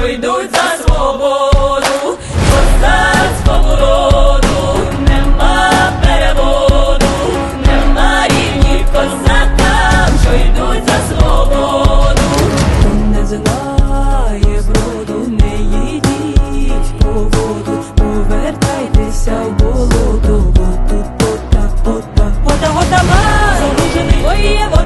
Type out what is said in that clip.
що йдуть за свободу, козацькому роду. Нема переводу, нема рівнів козакам, що йдуть за свободу, хто не знає броду, не їдіть по воду, повертайтеся в болото, бо тут пота, пота, пота, пота, залужений воєво.